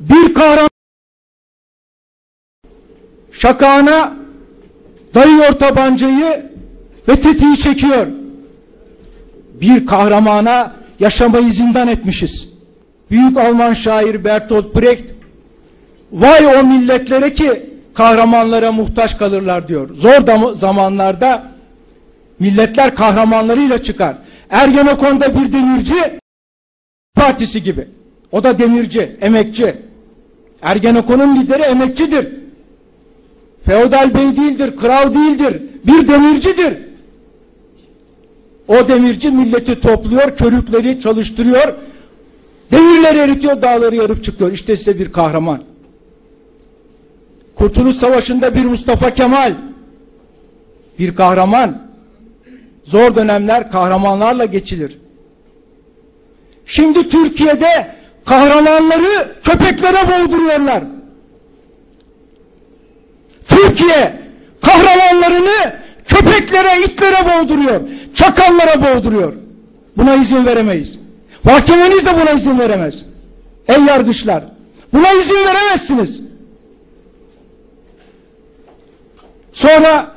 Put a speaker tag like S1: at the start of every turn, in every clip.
S1: bir kahraman şakağına dayıyor tabancayı ve tetiği çekiyor. Bir kahramana yaşamayı zindan etmişiz. Büyük Alman şair Bertolt Brecht vay o milletlere ki kahramanlara muhtaç kalırlar diyor. Zor zamanlarda milletler kahramanlarıyla çıkar. Ergenekon'da bir demirci partisi gibi. O da demirci, emekçi. Ergenekon'un lideri emekçidir. Feodal bey değildir, kral değildir. Bir demircidir. O demirci milleti topluyor, körükleri çalıştırıyor. Demirleri eritiyor, dağları yarıp çıkıyor. İşte size bir kahraman. Kurtuluş Savaşı'nda bir Mustafa Kemal. Bir kahraman. Zor dönemler kahramanlarla geçilir. Şimdi Türkiye'de kahramanları köpeklere boğduruyorlar. Türkiye kahramanlarını köpeklere, itlere boğduruyor. Çakallara boğduruyor. Buna izin veremeyiz. Mahkemeniz de buna izin veremez. Ey yargıçlar. Buna izin veremezsiniz. Sonra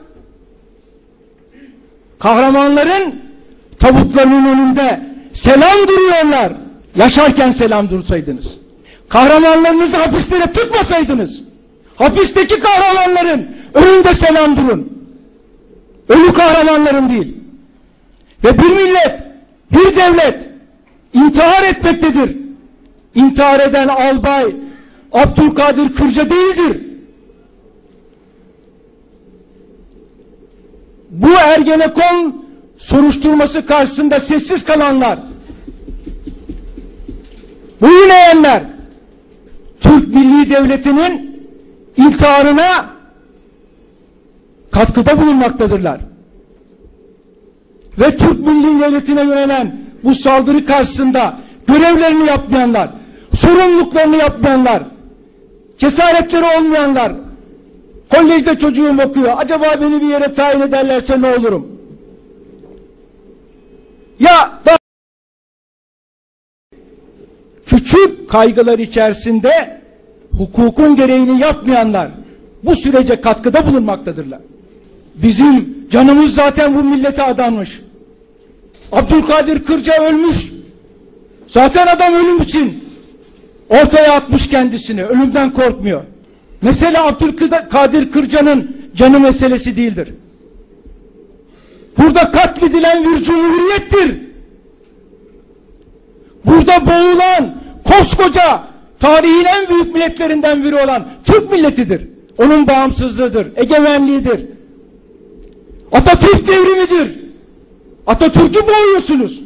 S1: kahramanların tabutlarının önünde selam duruyorlar. Yaşarken selam dursaydınız. Kahramanlarınızı hapislere tıkmasaydınız. Hapisteki kahramanların önünde selam durun. Ölü kahramanların değil. Ve bir millet, bir devlet intihar etmektedir. İntihar eden albay Abdülkadir Kırca değildir. Bu Ergenekon soruşturması karşısında sessiz kalanlar, bu ineyenler, Türk Milli Devleti'nin intiharına katkıda bulunmaktadırlar. Ve Türk Milli Devleti'ne yönelen bu saldırı karşısında görevlerini yapmayanlar, sorumluluklarını yapmayanlar, cesaretleri olmayanlar, kolejde çocuğum okuyor, acaba beni bir yere tayin ederlerse ne olurum? Ya da küçük kaygılar içerisinde hukukun gereğini yapmayanlar bu sürece katkıda bulunmaktadırlar. Bizim canımız zaten bu millete adanmış. Abdülkadir Kırca ölmüş. Zaten adam ölüm için ortaya atmış kendisini. Ölümden korkmuyor. Mesela Abdülkadir Kırca'nın canı meselesi değildir. Burada katledilen bir cumhuriyettir. Burada boğulan koskoca tarihin en büyük milletlerinden biri olan Türk milletidir. Onun bağımsızlığıdır, egemenliğidir. Atatürk devrimidir. Atatürk'ü boğuyorsunuz.